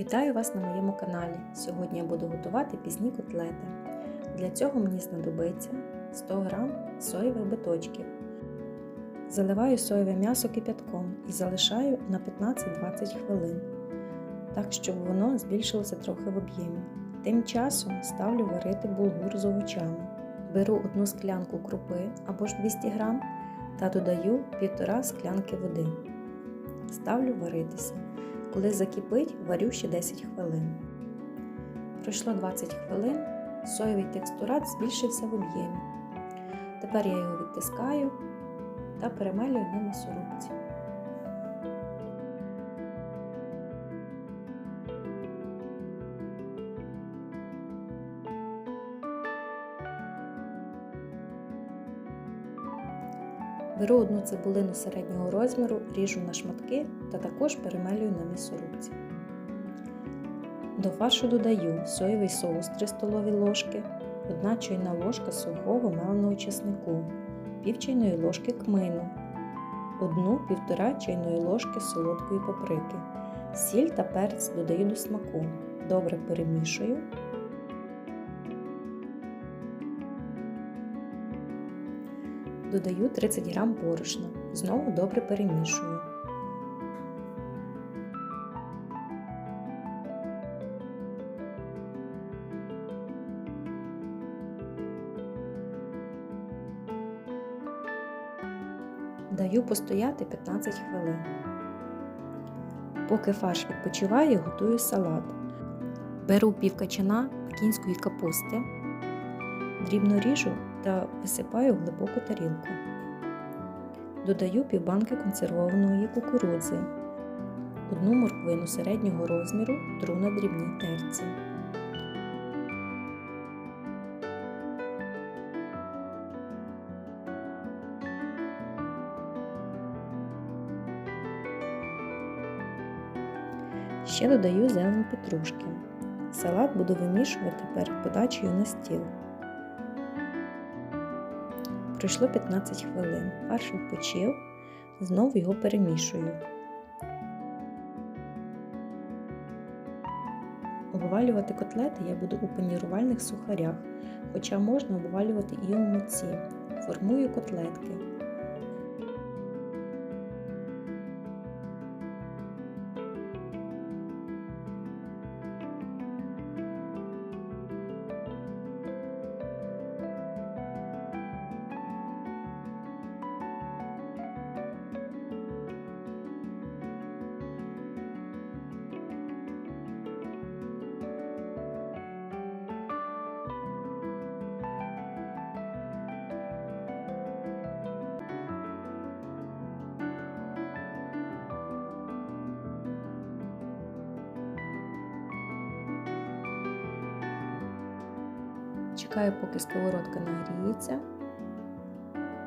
Вітаю вас на моєму каналі. Сьогодні я буду готувати пізні котлети. Для цього мені знадобиться 100 г соєвих биточків. Заливаю соєве м'ясо кип'ятком і залишаю на 15-20 хвилин, так щоб воно збільшилося трохи в об'ємі. Тим часом ставлю варити булгур з овочами. Беру одну склянку крупи або ж 200 г та додаю 1,5 склянки води. Ставлю варитися. Коли закипить, варю ще 10 хвилин. Пройшло 20 хвилин, соєвий текстурат збільшився в об'ємі. Тепер я його відтискаю та перемалюю на м'ясорубці. Беру одну цибулину середнього розміру, ріжу на шматки та також перемелюю на м'ясорубці. До фаршу додаю соєвий соус 3 столові ложки, 1 чайна ложка сухого меленого чеснику, пів чайної ложки кмину, 1-1,5 чайної ложки солодкої паприки, сіль та перець додаю до смаку. Добре перемішую. Додаю 30 г борошна. Знову добре перемішую. Даю постояти 15 хвилин. Поки фарш відпочиває, готую салат. Беру пів качана кінської капусти, дрібно ріжу та висипаю в глибоку тарілку. Додаю півбанки консервованої кукурудзи, одну морквину середнього розміру тру на дрібній терці. Ще додаю зелень петрушки. Салат буду вимішувати перед подачею на стіл. Пройшло 15 хвилин. Фарш відпочив, знову його перемішую. Обвалювати котлети я буду у панірувальних сухарях, хоча можна обвалювати і у муці. Формую котлетки. Чекаю, поки сковородка нагріється,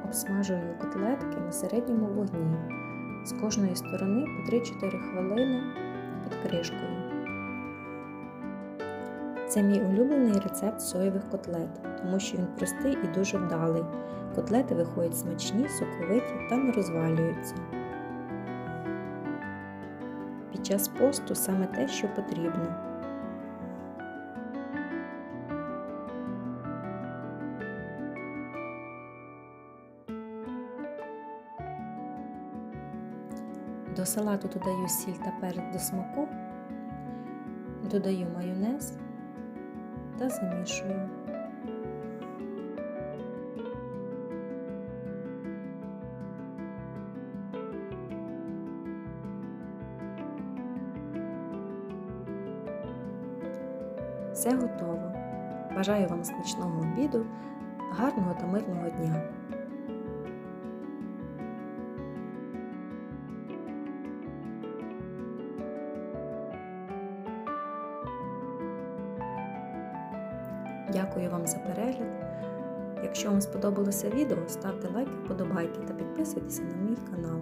обсмажую котлетки на середньому вогні з кожної сторони по 3-4 хвилини під кришкою. Це мій улюблений рецепт соєвих котлет, тому що він простий і дуже вдалий. Котлети виходять смачні, соковиті та не розвалюються. Під час посту саме те, що потрібно. До салату додаю сіль та перець до смаку, додаю майонез та замішую. Все готово. Бажаю вам смачного обіду, гарного та мирного дня! Дякую вам за перегляд. Якщо вам сподобалося відео, ставте лайки, вподобайки та підписуйтесь на мій канал.